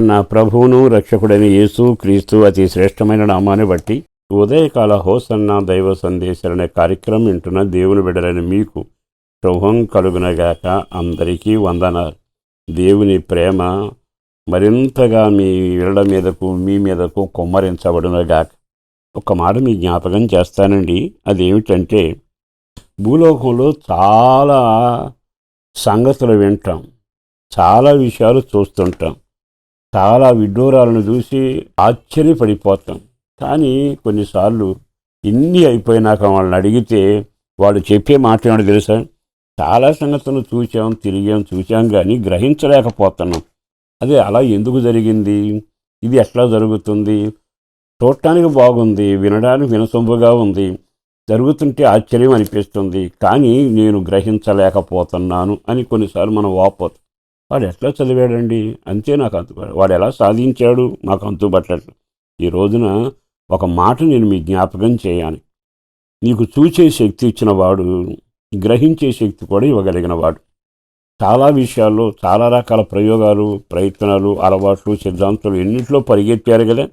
నా ప్రభువును రక్షకుడైన యేసు క్రీస్తు అతి శ్రేష్టమైన నామాన్ని బట్టి ఉదయకాల హోసన్న దైవ సందేశాలు అనే కార్యక్రమం వింటున్న దేవుని బిడ్డలైన మీకు శుభం కలుగునగాక అందరికీ వందనాలు. దేవుని ప్రేమ మరింతగా మీ విరడ మీదకు మీ మీదకు కొమ్మరించబడునగాక. ఒక మాట మీ జ్ఞాపకం చేస్తానండి. అదేమిటంటే భూలోకంలో చాలా సంగతులు వింటాం. చాలా విషయాలు చూస్తుంటాం. చాలా విడ్డూరాలను చూసి ఆశ్చర్యపడిపోతాం. కానీ కొన్నిసార్లు ఇన్ని అయిపోయినాక వాళ్ళని అడిగితే వాళ్ళు చెప్పే మాట ఏమిటో తెలుసా? చాలా సంగతులు చూసాం తిరిగాం చూసాం కానీ గ్రహించలేకపోతున్నాం. అదే అలా ఎందుకు జరిగింది? ఇది ఎట్లా జరుగుతుంది? చూడటానికి బాగుంది వినడానికి వినసొంపుగా ఉంది జరుగుతుంటే ఆశ్చర్యం అనిపిస్తుంది. కానీ నేను గ్రహించలేకపోతున్నాను అని కొన్నిసార్లు మనం వాపోతాం. వాడు ఎట్లా చదివాడండి? అంతే నాకు అంతు వాడు ఎలా సాధించాడు? నాకు అంతుబట్టట్లు ఈ రోజున ఒక మాట నేను మీ జ్ఞాపకం చేయాలి. నీకు చూచే శక్తి ఇచ్చిన వాడు గ్రహించే శక్తి కూడా ఇవ్వగలిగిన వాడు. చాలా విషయాల్లో చాలా రకాల ప్రయోగాలు ప్రయత్నాలు అలవాట్లు సిద్ధాంతాలు ఎన్నింటిలో పరిగెత్తారు కదా?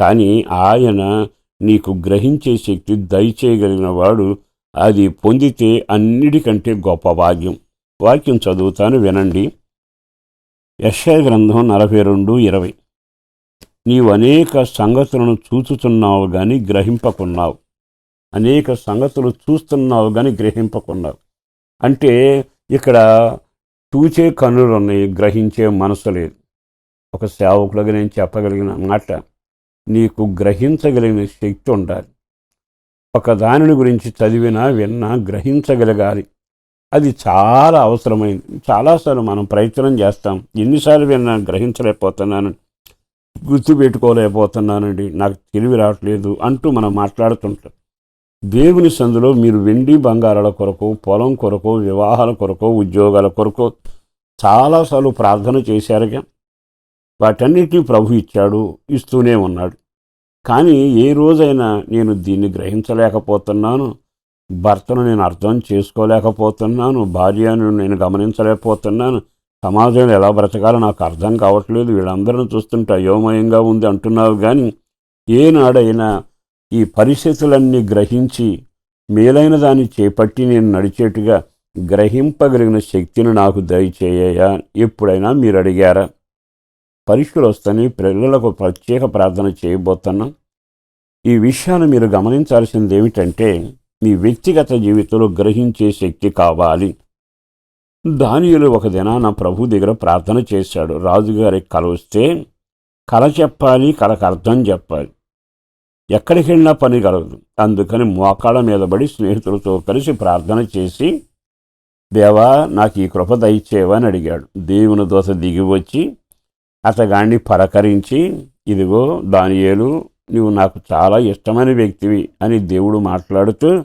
కానీ ఆయన నీకు గ్రహించే శక్తి దయచేయగలిగిన వాడు అది పొందితే అన్నిటికంటే గొప్ప భాగ్యం వాక్యం చదువుతాను వినండి. యశయ గ్రంథం నలభై రెండు ఇరవై. నీవు అనేక సంగతులను చూచుతున్నావు కానీ గ్రహింపకున్నావు. అనేక సంగతులు చూస్తున్నావు కానీ గ్రహింపకున్నావు. అంటే ఇక్కడ చూచే కనులు ఉన్నాయి గ్రహించే మనసు లేదు. ఒక సేవకులుగా నేను చెప్పగలిగిన మాట నీకు గ్రహించగలిగిన శక్తి ఉండాలి. ఒక దానిని గురించి చదివినా విన్నా గ్రహించగలగాలి. అది చాలా అవసరమైంది. చాలాసార్లు మనం ప్రయత్నం చేస్తాం. ఎన్నిసార్లు విన్నా గ్రహించలేకపోతున్నాను. గుర్తుపెట్టుకోలేకపోతున్నానండి. నాకు తెలివి రావట్లేదు అంటూ మనం మాట్లాడుతుంటాం. దేవుని సందులో మీరు వెండి బంగారాల కొరకు పొలం కొరకు వివాహాల కొరకు ఉద్యోగాల కొరకు చాలాసార్లు ప్రార్థన చేశారుగా. వాటన్నిటినీ ప్రభు ఇచ్చాడు ఇస్తూనే ఉన్నాడు. కానీ ఏ రోజైనా నేను దీన్ని గ్రహించలేకపోతున్నాను. భర్తను నేను అర్థం చేసుకోలేకపోతున్నాను భార్యను నేను గమనించలేకపోతున్నాను సమాజంలో ఎలా బ్రతకాలో నాకు అర్థం కావట్లేదు వీళ్ళందరిని చూస్తుంటే అయోమయంగా ఉంది అంటున్నావు కానీ ఏనాడైనా ఈ పరిస్థితులన్నీ గ్రహించి మేలైన దాన్ని చేపట్టి నేను నడిచేట్టుగా గ్రహింపగలిగిన శక్తిని నాకు దయచేయ ఎప్పుడైనా మీరు అడిగారా? పరీక్షలు వస్తాయి పిల్లలకు ప్రత్యేక ప్రార్థన చేయబోతున్నాం. ఈ విషయాన్ని మీరు గమనించాల్సింది ఏమిటంటే మీ వ్యక్తిగత జీవితంలో గ్రహించే శక్తి కావాలి. దానియులు ఒక దినాన ప్రభు దగ్గర ప్రార్థన చేశాడు. రాజుగారికి కల వస్తే కల చెప్పాలి కలకు అర్థం చెప్పాలి. ఎక్కడికి వెళ్ళినా పని కలదు. అందుకని మోకాళ్ళ మీద పడి స్నేహితులతో కలిసి ప్రార్థన చేసి దేవా నాకు ఈ కృప దయచేవా అని అడిగాడు. దేవుని దోశ దిగి వచ్చి అతగాన్ని పలకరించి ఇదిగో దానియేలు నువ్వు నాకు చాలా ఇష్టమైన వ్యక్తివి అని దేవుడు మాట్లాడుతూ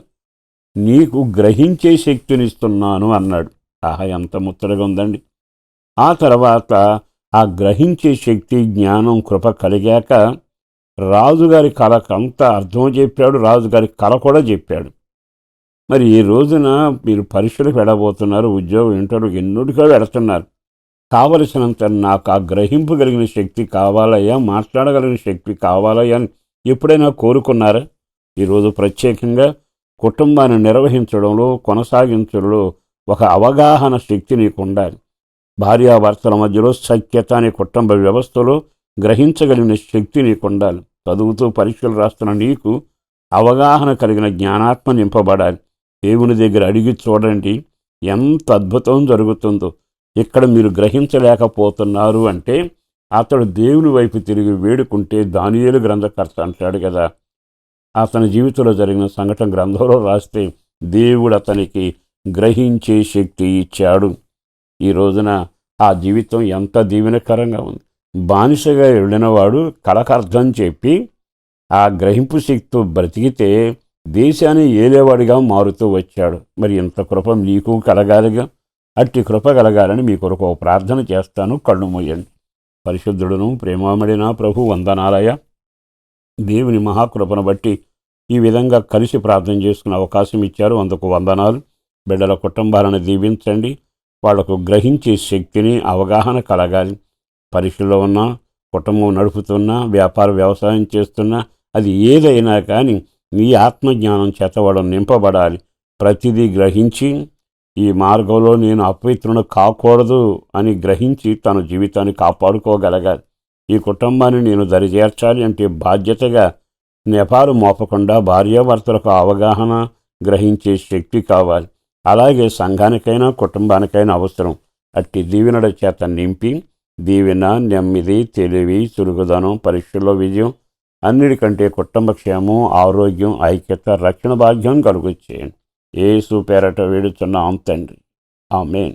నీకు గ్రహించే శక్తినిస్తున్నాను అన్నాడు. ఆహా ఎంత ముచ్చటగా ఉందండి ఆ తర్వాత ఆ గ్రహించే శక్తి జ్ఞానం కృప కలిగాక రాజుగారి కళకంతా అర్థం చెప్పాడు రాజుగారి కళ కూడా చెప్పాడు. మరి ఈ రోజున మీరు పరీక్షలకు వెళ్ళబోతున్నారు ఉద్యోగం ఇంటర్వ్యూ ఎన్నిటికో వెళుతున్నారు. కావలసినంత నాకు ఆ గ్రహింపు కలిగిన శక్తి కావాలయ్యా మాట్లాడగలిగిన శక్తి కావాలయ్యా అని ఎప్పుడైనా కోరుకున్నారా? ఈరోజు ప్రత్యేకంగా కుటుంబాన్ని నిర్వహించడంలో కొనసాగించడంలో ఒక అవగాహన శక్తి నీకు ఉండాలి భార్యాభర్తల మధ్యలో సఖ్యత అనే కుటుంబ వ్యవస్థలో గ్రహించగలిగిన శక్తి నీకు ఉండాలి చదువుతూ పరీక్షలు రాస్తున్న నీకు అవగాహన కలిగిన జ్ఞానాత్మ నింపబడాలి. దేవుని దగ్గర అడిగి చూడండి ఎంత అద్భుతం జరుగుతుందో. ఇక్కడ మీరు గ్రహించలేకపోతున్నారు అంటే అతడు దేవుని వైపు తిరిగి వేడుకుంటే దానియేలు గ్రంథకర్త అంటాడు కదా. అతని జీవితంలో జరిగిన సంఘటన గ్రంథంలో రాస్తే దేవుడు అతనికి గ్రహించే శక్తి ఇచ్చాడు. ఈ రోజున ఆ జీవితం ఎంత దీవెనకరంగా ఉంది. బానిసగా వెళ్ళినవాడు కలకర్థం చెప్పి ఆ గ్రహింపు శక్తితో బ్రతికితే దేశాన్ని ఏలేవాడిగా మారుతూ వచ్చాడు. మరి ఇంత కృప నీకు కలగాలిగా? అట్టి కృప కలగాలని మీ కొరకు ఒక ప్రార్థన చేస్తాను. కళ్ళు మూయండి. పరిశుద్ధుడును ప్రేమామడిన ప్రభు వందనాలయ. దేవుని మహాకృపను బట్టి ఈ విధంగా కలిసి ప్రార్థన చేసుకునే అవకాశం ఇచ్చారు. అందుకు వందనాలు. బిడ్డల కుటుంబాలను దీవించండి. వాళ్ళకు గ్రహించే శక్తిని అవగాహన కలగాలి. పరీక్షలో ఉన్నా కుటుంబం నడుపుతున్నా వ్యాపార వ్యవసాయం చేస్తున్నా అది ఏదైనా కానీ నీ ఆత్మజ్ఞానం చేత వాడు నింపబడాలి. ప్రతిదీ గ్రహించి ఈ మార్గంలో నేను అపవిత్రును కాకూడదు అని గ్రహించి తన జీవితాన్ని కాపాడుకోగలగాలి. ఈ కుటుంబాన్ని నేను దరిచేర్చాలి అంటే బాధ్యతగా నెపాలు మోపకుండా భార్యాభర్తలకు అవగాహన గ్రహించే శక్తి కావాలి. అలాగే సంఘానికైనా కుటుంబానికైనా అవసరం. అట్టి దీవెనల చేత నింపి దీవెన నెమ్మది తెలివి చురుగుదనం పరీక్షల్లో విజయం అన్నిటికంటే కుటుంబ క్షేమం ఆరోగ్యం ఐక్యత రక్షణ భాగ్యం కలుగు చేయండి. ఏసు పేరట వేడుచున్నాం తండ్రి. ఆమెన్.